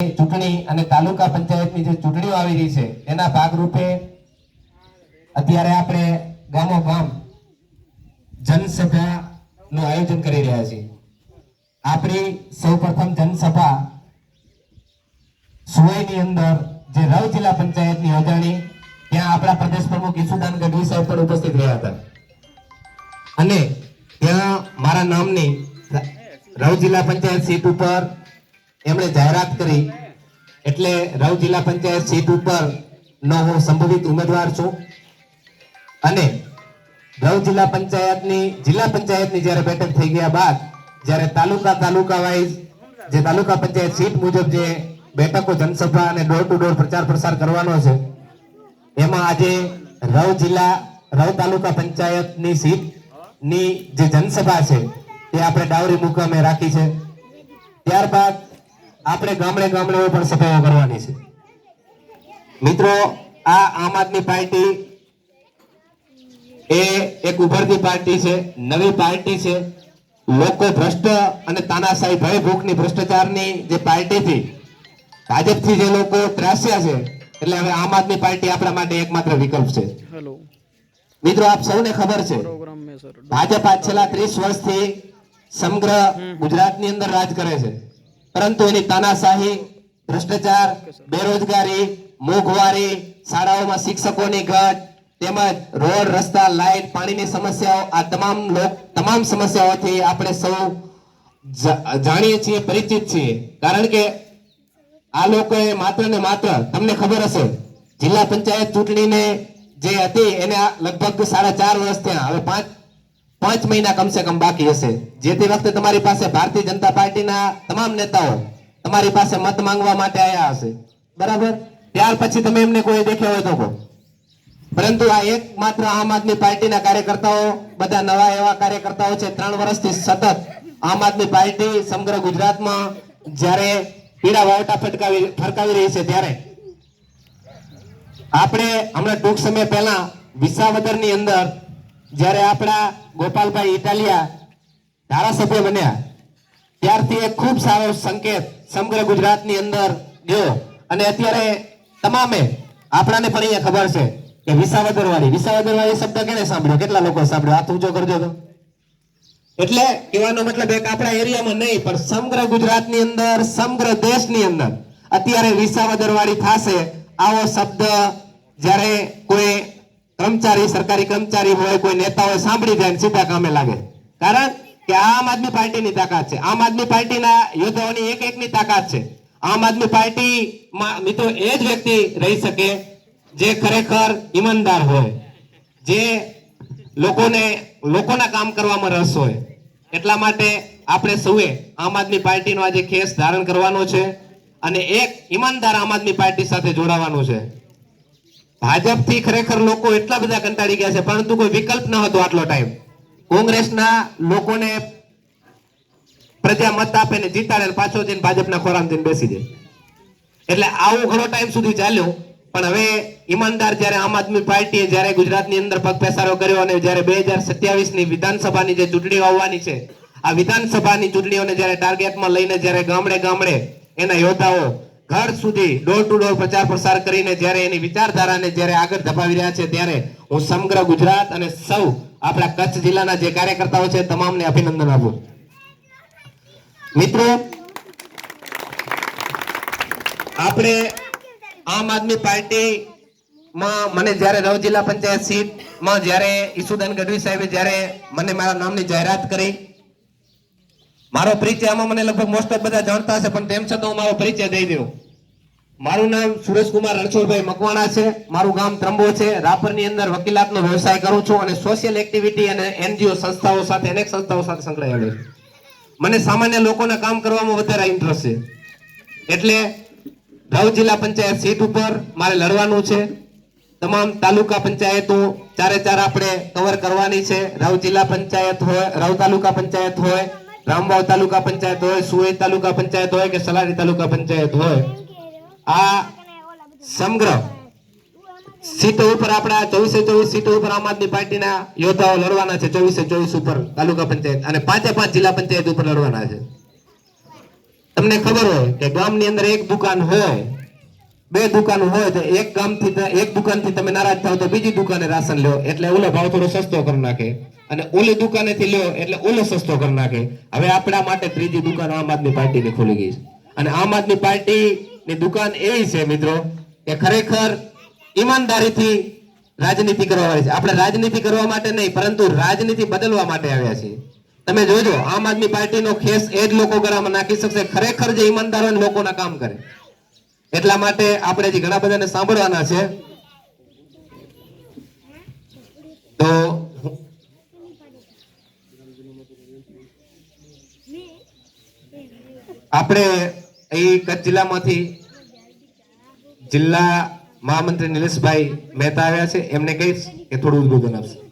ચૂંટણી અને તાલુકા પંચાયતની જે ચૂંટણીઓ આવી રહી છે, એના ભાગરૂપે અત્યારે આપણે ગામો ગામ જનસભાનું આયોજન કરી રહ્યા છીએ. આપણી સૌપ્રથમ જનસભા સુવાઈની અંદર જે રવ જિલ્લા પંચાયતની યોજાણી ત્યાં આપણા પ્રદેશ પ્રમુખ ઈસુદાન ગઢવી સાહેબ પણ ઉપસ્થિત રહ્યા હતા. અને ત્યાં મારા નામની રવ જિલ્લા પંચાયત સીટ ઉપર એમણે જાહેરાત કરી. એટલે રવ જિલ્લા પંચાયત સીટ ઉપર નો હું સંભવિત ઉમેદવાર છું. અને રવ જિલ્લા પંચાયતની જિલ્લા પંચાયતની જ્યારે બેઠક થઈ ગયા બાદ, જ્યારે તાલુકા તાલુકા વાઇઝ જે તાલુકા પંચાયત સીટ મુજબ જે બેઠકો જનસભા અને ડોર ટુ ડોર પ્રચાર પ્રસાર કરવાનો છે, એમાં આજે રવ જિલ્લા રવ તાલુકા પંચાયતની સીટની જે જનસભા છે, તે આપણે ડાવરી મુકામે રાખી છે. ત્યારબાદ આપણે ગામડે ગામડે પણ સભાઓ કરવાની છે. મિત્રો આ આમ આદમી પાર્ટી એ એક ઉભરતી પાર્ટી છે નવી પાર્ટી છે. લોકો ભ્રષ્ટ અને તાનાશાહી ભય ભૂખની ભ્રષ્ટાચારની જે ભાજપથી જે લોકો ત્રાસ્યા છે એટલે હવે આમ આદમી પાર્ટી આપણા માટે એકમાત્ર વિકલ્પ છે. મિત્રો આપ સૌને ખબર છે ભાજપ આ છેલ્લા ત્રીસ વર્ષથી સમગ્ર ગુજરાતની અંદર રાજ કરે છે. પરંતુ એની તાનાશાહી, ભ્રષ્ટાચાર, બેરોજગારી, મોંઘવારી, શાળાઓમાં શિક્ષકોની ઘટ, તેમજ રોડ, રસ્તા, લાઇટ, પાણીની સમસ્યાઓ, આ તમામ લોક, તમામ સમસ્યાઓથી આપણે સૌ જાણીએ છીએ, પરિચિત છીએ. કારણ કે આ લોકોએ માત્ર ને માત્ર, તમને ખબર હશે, જિલ્લા પંચાયત ચૂંટણીને જે હતી, એને લગભગ સાડા ચાર વર્ષ થયા. હવે પાંચ પાંચ મહિના કમસે કમ બાકી હશે. જે તે વખતે તમારી પાસે ભારતીય જનતા પાર્ટીના તમામ નેતાઓ તમારી પાસે મત માંગવા માટે આવ્યા હશે. બરાબર? ત્યાર પછી તમે એમને કોઈ દેખ્યા હોય તો પરંતુ આ એકમાત્ર આમ આદમી પાર્ટીના કાર્યકર્તાઓ, બધા નવા એવા કાર્યકર્તાઓ છે, ત્રણ વર્ષથી સતત આમ આદમી પાર્ટી સમગ્ર ગુજરાતમાં જ્યારે પીડા વાવટા ફટકાવી, ફરકાવી રહી છે ત્યારે. આપણે હમણાં ટૂંક સમય પહેલા વિસાવદરની અંદર જ્યારે આપણા ગોપાલભાઈ ઇટાલિયા ધારાસભ્ય બન્યા, ત્યારથી એક ખૂબ સારો સંકેત સમગ્ર ગુજરાતની અંદર ગયો. અને અત્યારે તમામે આપણાને પણ અહીંયા ખબર છે કે વિસાવદરવાળી વિસાવદરવાળી વિસાવદર વાળી શબ્દ કેને સાંભળ્યો? કેટલા લોકો સાંભળ્યો? હાથ ઊંચો કરજો તો. એટલે કહેવાનો મતલબ એક આપણા એરિયામાં નહીં, પણ સમગ્ર ગુજરાતની અંદર, સમગ્ર દેશની અંદર અત્યારે વિસાવદર વાળી થશે. આવો શબ્દ જ્યારે કોઈ કર્મચારી, સરકારી કર્મચારી હોય, કોઈ નેતા હોય, સાંભળી જાય સીધા કામે લાગે. કારણ કે આમ આદમી પાર્ટીની તાકાત છે. આમ આદમી પાર્ટીના યોદ્ધાઓની એક એકની તાકાત છે. આમ આદમી પાર્ટીમાં, મિત્રો, એ જ વ્યક્તિ રહી શકે જે ખરેખર ઈમાનદાર હોય. જે લોકોને, લોકોના કામ કરવામાં રસ હોય. એટલા માટે આપણે સૌએ આમ આદમી પાર્ટીનો આજે ખેસ ધારણ કરવાનો છે અને એક ઈમાનદાર આમ આદમી પાર્ટી સાથે જોડાવાનું છે. ભાજપથી ખરેખર લોકો એટલા બધા કંટાળી ગયા છે, પરંતુ કોઈ વિકલ્પ ન હતો આટલો ટાઈમ કોંગ્રેસના લોકોને પ્રજા મત આપે ને જીતાડે પાછો જઈને ભાજપના ખોરામ જઈને બેસી જાય. એટલે આવું ઘણો ટાઈમ સુધી ચાલ્યું, પણ હવે ઈમાનદાર જ્યારે આમ આદમી પાર્ટીએ જ્યારે ગુજરાતની અંદર પગ પેસારો કર્યો અને જ્યારે બે હજાર સત્યાવીસની વિધાનસભાની જે ચૂંટણીઓ આવવાની છે, આ વિધાનસભાની ચૂંટણીઓને જ્યારે ટાર્ગેટમાં લઈને જ્યારે ગામડે ગામડે એના યોદ્ધાઓ ઘર સુધી ડોર ટુ ડોર પ્રચાર પ્રસાર કરીને જ્યારે એની વિચારધારાને જ્યારે આગળ ધપાવી રહ્યા છે, ત્યારે હું સમગ્ર ગુજરાત અને સૌ આપણા કચ્છ જિલ્લાના જે કાર્યકર્તાઓ છે, તમામને અભિનંદન આપું. મિત્રો, આપણે આમ આદમી પાર્ટી માં મને જ્યારે રવ જિલ્લા પંચાયત સીટમાં જ્યારે ઈસુદાન ગઢવી સાહેબે જ્યારે મને મારા નામની જાહેરાત કરી મારો પરિચય આમાં મને લગભગ મોસ્ટ ઓફ બધા જાણતા હશે, પણ તેમ છતાં હું મારો પરિચય દઈ દઉં. મારું નામ સુરેશકુમાર રણછોડભાઈ મકવાણા છે. મારું ગામ ત્રંબો છે. રાપરની અંદર વકીલાતનો વ્યવસાય કરું છું અને સોશિયલ એક્ટિવિટી અને એનજીઓ સંસ્થાઓ સાથે, અનેક સંસ્થાઓ સાથે સંકળાયેલો છું. મને સામાન્ય લોકોના કામ કરવામાં વધારે ઇન્ટરેસ્ટ છે. એટલે રવ જિલ્લા પંચાયત સીટ ઉપર મારે લડવાનું છે. તમામ તાલુકા પંચાયતો ચારે ચાર આપણે કવર કરવાની છે. રાવ જિલ્લા પંચાયત હોય રાવ તાલુકા પંચાયત હોય રામવાવ તાલુકા પંચાયત હોય સુએ તાલુકા પંચાયત હોય કે સલારી તાલુકા પંચાયત હોય, આ સમગ્ર સીટો ઉપર આપણા ચોવીસે ચોવીસ સીટો ઉપર આમ આદમી પાર્ટીના યોદ્ધાઓ લડવાના છે, ચોવીસે ચોવીસ ઉપર તાલુકા પંચાયત અને પાંચે પાંચ જિલ્લા પંચાયત ઉપર લડવાના છે. તમને ખબર હોય કે ગામની અંદર એક દુકાન હોય, બે દુકાન હોય, તો એક ગામથી એક દુકાનથી તમે નારાજ થાવ તો બીજી દુકાને રાશન લ્યો એટલે ઓલો ભાવ થોડો સસ્તો કરી નાખે. અને ઓલી દુકાનેથી લ્યો એટલે ઓલો સસ્તો કરી નાખે. હવે આપણા માટે ત્રીજી દુકાન આમ આદમી પાર્ટીની ખુલી ગઈ છે. અને આમ આદમી પાર્ટીની દુકાન એવી છે મિત્રો કે ખરેખર ઈમાનદારીથી રાજનીતિ કરવા વાળી છે. આપણે રાજનીતિ કરવા માટે નહીં, પરંતુ રાજનીતિ બદલવા માટે આવ્યા છીએ. તમે જોજો, આમ આદમી પાર્ટીનો ખેસ એ જ લોકો ગળામાં નાખી શકશે. ખરેખર જે ઈમાનદાર લોકોના કામ કરે. એટલા માટે આપણે જે ઘણા બધાને સાંભળવાના છે. તો આપણે અહીં કચ્છ જિલ્લામાંથી જિલ્લા મહામંત્રી નિલેશભાઈ મહેતા આવ્યા છે. એમને કહીશ કે થોડું ઉદબોધન આપશે.